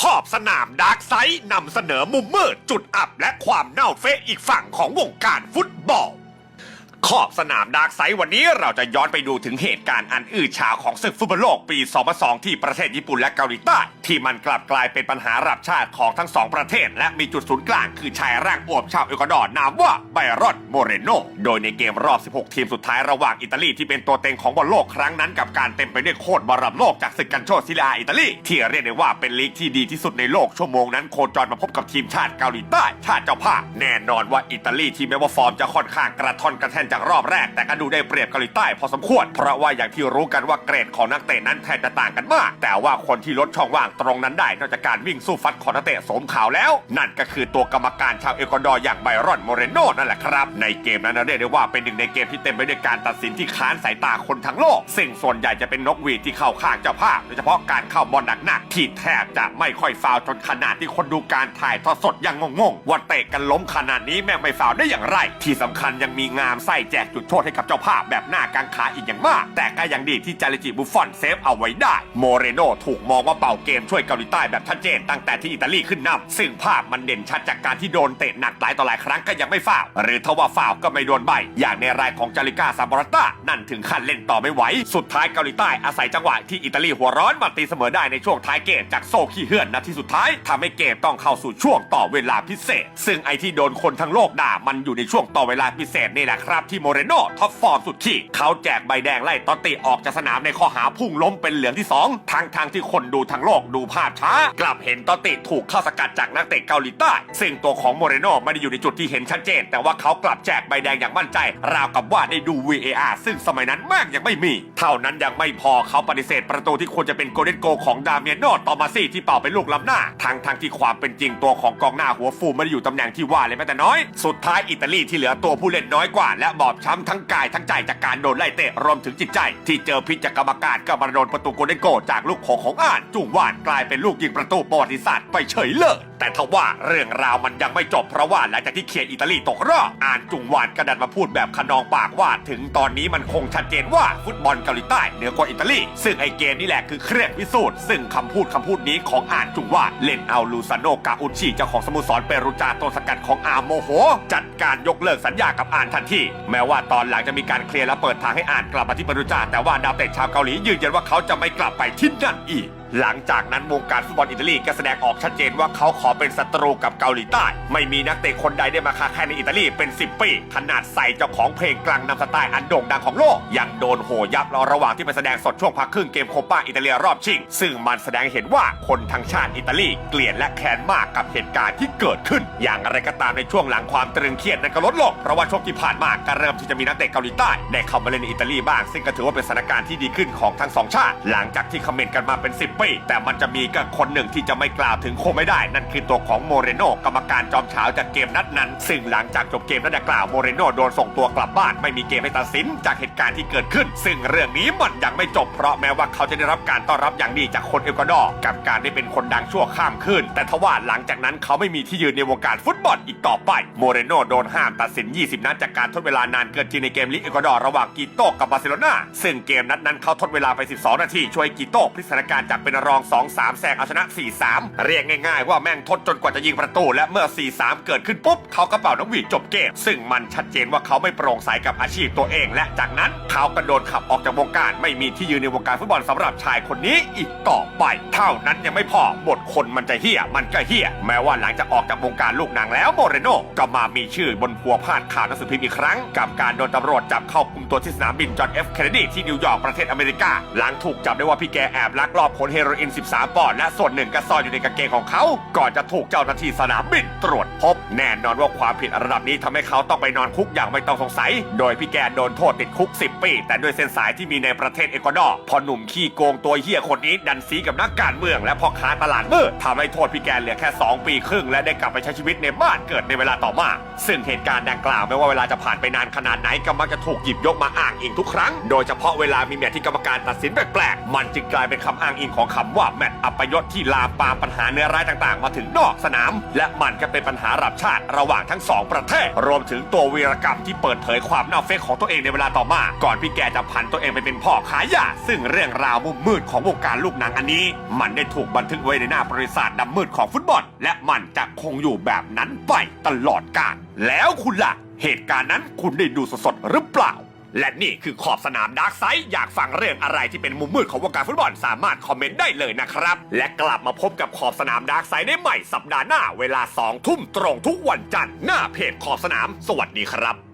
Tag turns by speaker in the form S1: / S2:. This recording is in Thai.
S1: ขอบสนามดาร์กไซด์นำเสนอมุมมืดจุดอับและความเน่าเฟะอีกฝั่งของวงการฟุตบอล ขอบสนามดาร์กไซด์วันนี้เราจะย้อนไปดูถึงเหตุการณ์อันอื้อฉาวของศึกฟุตบอลโลกปี 2002 ที่ประเทศญี่ปุ่นและเกาหลีใต้ ที่มันกลับกลายเป็นปัญหาระดับชาติของทั้งสองประเทศ และมีจุดศูนย์กลางคือชายร่างอวบชาวเอกวาดอร์นามว่าไบรอนโมเรโนโดยในเกมรอบ 16 ทีมสุดท้ายระหว่างอิตาลีที่เป็นตัวเต็งของบอลโลกครั้งนั้นกับการเต็มไปด้วยโคตรบอลระดับโลกจากศึกกันโชซิลาอิตาลีที่เรียกได้ว่าเป็นลีกที่ดีที่สุดในโลกชั่วโมงนั้นโคจรมาพบกับทีมชาติเกาหลีใต้ชาติเจ้าภาพแน่นอนว่าอิตาลีที่แม้ว่าฟอร์มจะค่อนข้างกระท่อนกระแท่นจากรอบแรกแต่ก็ดูได้เปรียบเกาหลีใต้พอสมควร เพราะว่าอย่างที่รู้กันว่าเกรดของนักเตะนั้นแทบจะต่างกันมาก แต่ว่าคนที่ลดช่องว่างตรงนั้นได้นอกจากการวิ่งสู้ฟัดของนักเตะสมขาวแล้ว นั่นก็คือตัวกรรมการชาวเอกวาดอร์อย่างไบรอนโมเรโนนั่นแหละครับ ในเกมนั้นนะเรียกได้ว่าเป็นหนึ่งในเกมที่เต็มไปด้วยการตัดสินที่ค้านสายตาคนทั้งโลก ซึ่งส่วนใหญ่จะเป็นนกหวีดที่เข้าข้างเจ้าภาพโดยเฉพาะการเข้าบอลหนักๆที่แทบจะไม่ค่อยฟาวจนขนาดที่คนดูการถ่ายทอดสดยังงงๆว่าเตะกันล้มขนาดนี้แม่งไม่ฟาวได้อย่างไร ที่สำคัญยังมีงามไส้แจกจุดโทษให้กับเจ้าภาพแบบหน้ากางขาอีกอย่างมาก แต่ก็ยังดีที่จาริจิบุฟฟอนเซฟเอาไว้ได้ โมเรโนถูกมองว่าเป่าเกมช่วยเกาหลีใต้แบบชัดเจนตั้งแต่ที่อิตาลีขึ้นนำซึ่งภาพมันเด่นชัดจากการที่โดนเตะหนักหลายต่อหลายครั้งก็ยังไม่ฟาหรือถ้าว่าฟาก็ไม่โดนใบ อย่างในรายของจาริก้าซาบอรต้านั่นถึงขั้นเล่นต่อไม่ไหวสุดท้ายเกาหลีใต้อาศัยจังหวะที่อิตาลีหัวร้อนมาตีเสมอได้ในช่วงท้ายเกมจากโซขี้เหือนนาทีสุดท้ายทำให้เกมต้องเข้าสู่ช่วงต่อเวลาพิเศษ ซึ่งไอที่โดนคนทั้งโลกด่ามันอยู่ในช่วงต่อเวลาพิเศษนี่แหละครับที่โมเรโนท็อปฟอร์มสุดขีดเขาแจกใบแดงไล่ตอตติออกจากสนามในข้อหาพุ่งล้มเป็นเหลืองที่สองทั้งทางที่คนดูทั้งโลกดูภาพช้า กลับเห็นตอตติถูกเข้าสกัดจากนักเตะเกาหลีใต้ซึ่งตัวของโมเรโนไม่ได้อยู่ในจุดที่เห็นชัดเจน แต่ว่าเขากลับแจกใบแดงอย่างมั่นใจ ราวกับว่าได้ดู VAR ซึ่งสมัยนั้นแม่งยังไม่มี เท่านั้นยังไม่พอเขาปฏิเสธประตูที่ควรจะเป็นโกลเด้นโกลของดาเมียโนตอมาซี่ที่เป่าเป็นลูกล้ำหน้าทั้งทางที่ความเป็นจริงตัวของกองหน้าหัวฟูไม่ได้อยู่ตำแหน่งที่ว่าเลยแม้แต่น้อย สุดท้ายอิตาลีที่เหลือตัวผู้เล่นน้อยกว่าและบอบช้ำทั้งกายทั้งใจจากการโดนไล่เตะรวมถึงจิตใจ ที่เจอพิษจากกรรมการก็มาโดนประตูโกเด้นโกจากลูกโขงของอ่านจุงวานกลายเป็นลูกยิงประตูประวัติศาสตร์ไปเฉยเลยแต่ทว่าเรื่องราวมันยังไม่จบเพราะว่าหลังจากที่เคียร์อิตาลีตกรอบอ่านจุงวานกระดันมาพูดแบบขนองปากว่า ถึงตอนนี้มันคงชัดเจนว่าฟุตบอลเกาหลีใต้เหนือกว่าอิตาลี ซึ่งไอเกมนี่แหละคือเครื่องพิสูจน์ซึ่งคำพูดคำพูดนี้ของอ่านจุงวานเล่นเอาลูซานโนกาอุชิเจ้าของสโมสรเปรูจาต้นสกัดของอาร์โมโห จัดการยกเลิกสัญญากับอ่านทันทีแม้ว่าตอนหลังจะมีการเคลียร์และเปิดทางให้อ่านกลับมาที่เปรุจาแต่ว่าดาวเตะชาวเกาหลียืนยันว่าเขาจะไม่กลับไปที่นั่นอีก หลังจากนั้นวงการฟุตบอลอิตาลีก็แสดงออกชัดเจนว่าเขาขอเป็นศัตรูกับเกาหลีใต้ ไม่มีนักเตะคนใดได้มาค้าแข่งในอิตาลีเป็น 10 ปี ขนาดใส่เจ้าของเพลงกลางนำสไตล์อันโด่งดังของโลก ยังโดนโหยับราระหว่างที่ไปแสดงสดช่วงพักครึ่งเกมโคปาอิตาเลียรอบชิง ซึ่งมันแสดงให้เห็นว่าคนทั้งชาติอิตาลีเกลียดและแค้นมากกับเหตุการณ์ที่เกิดขึ้น อย่างไรก็ตามในช่วงหลังความตรึงเครียดนั้นก็ลดลงเพราะว่าช่วงที่ผ่านมาก็เริ่มที่จะมีนักเตะเกาหลีใต้ได้เข้ามาเล่นในอิตาลีบ้างซึ่งก็ถือว่าเป็นสถานการณ์ที่ดีขึ้นของทั้งสองชาติ หลังจากที่คอมเมนต์กันมาเป็น 10ปี แต่มันจะมีก็คนหนึ่งที่จะไม่กล่าวถึงคงไม่ได้ นั่นคือตัวของโมเรโนกรรมการจอมเฉาจากเกมนัดนั้น ซึ่งหลังจากจบเกมนัดดังกล่าวโมเรโนโดนส่งตัวกลับบ้านไม่มีเกมให้ตัดสินจากเหตุการณ์ที่เกิดขึ้น ซึ่งเรื่องนี้มันยังไม่จบเพราะแม้ว่าเขาจะได้รับการต้อนรับอย่างดีจากคนเอกวาดอร์กับการได้เป็นคนดังชั่วข้ามคืนแต่ทว่าหลังจากนั้นเขาไม่มีที่ยืนในวงการฟุตบอลอีกต่อไปโมเรโนโดนห้ามตัดสิน 20 นัดจากการทดเวลานานเกินจริงในเกมลีกเอกวาดอร์ระหว่างกีโต้กับบาร์เซโลนาซึ่งเกมนัดนั้นเขาทดเวลาไป 12 นาทีช่วยกีโต้พลิกสถานการณ์จากเป็นรอง 2-3แซงเอาชนะ 4-3 เรียกง่ายๆ ว่าแม่งทดจนกว่าจะยิงประตู และเมื่อ 4-3 เกิดขึ้นปุ๊บ เขาก็เป่านกหวีดจบเกม ซึ่งมันชัดเจนว่าเขาไม่โปร่งใสกับอาชีพตัวเอง และจากนั้นเขาก็โดนขับออกจากวงการ ไม่มีที่ยืนในวงการฟุตบอลสำหรับชายคนนี้อีกต่อไป เท่านั้นยังไม่พอบทคนมันจะเฮี้ยมันก็เฮี้ยแม้ว่าหลังจากออกจากวงการลูกหนังแล้วโมเรโนก็มามีชื่อบนหัวพาดข่าวหนังสือพิมพ์อีกครั้ง กับการโดนตำรวจจับเข้าคุมตัวที่สนามบินจอห์นเอฟเคนเนดีที่นิวยอร์กประเทศอเมริกา หลังถูกจับได้ว่าพี่แกแอบลักลอบขนเฮโรอีน 13 ปอนด์และส่วนหนึ่งก็ซ่อนอยู่ในกางเกงของเขา ก่อนจะถูกเจ้าหน้าที่สนามบินตรวจพบ แน่นอนว่าความผิดระดับนี้ทำให้เขาต้องไปนอนคุกอย่างไม่ต้องสงสัย โดยพี่แกนโดนโทษติดคุก 10 ปี แต่ด้วยเส้นสายที่มีในประเทศเอกวาดอร์พอหนุ่มขี้โกงตัวเฮี้ยคนนี้ดันซีกับนักการเมืองและพ่อค้าตลาดมืดทำให้โทษพี่แกนเหลือแค่ 2 ปีครึ่ง และได้กลับไปใช้ชีวิตในบ้านเกิดในเวลาต่อมา ซึ่งเหตุการณ์ดังกล่าวไม่ว่าเวลาจะผ่านไปนานขนาดไหนก็มักจะถูกหยิบยกมาอ้างอิงทุกครั้ง โดยเฉพาะเวลามีแมตช์ที่กรรมการตัดสินแปลกๆมันจึงกลายเป็นคำอ้างอิงของคำว่าแมตช์อัปยศที่ลามปามปัญหาเนื้อร้ายต่างๆ มาถึงนอกสนาม และมันก็เป็นปัญหาระดับชาติระหว่างทั้งสองประเทศ รวมถึงตัววีรกรรมที่เปิดเผยความน่าเฟกของตัวเองในเวลาต่อมา ก่อนพี่แกจะผันตัวเองไปเป็นพ่อขายยาซึ่งเรื่องราวมุมมืดของวงการลูกหนังอันนี้ มันได้ถูกบันทึกไว้ในหน้าประวัติศาสตร์ดำมืดของฟุตบอล และมันจะคงอยู่แบบนั้นไปตลอดกาลแล้วคุณล่ะ เหตุการณ์นั้นคุณได้ดูสดๆหรือเปล่า และนี่คือขอบสนามดาร์กไซด์อยากฟังเรื่องอะไรที่เป็นมุมมืดของวงการฟุตบอลสามารถคอมเมนต์ได้เลยนะครับ และกลับมาพบกับขอบสนามดาร์กไซด์ได้ใหม่สัปดาห์หน้า เวลา2ทุ่มตรงทุกวันจันทร์หน้าเพจขอบสนาม สวัสดีครับ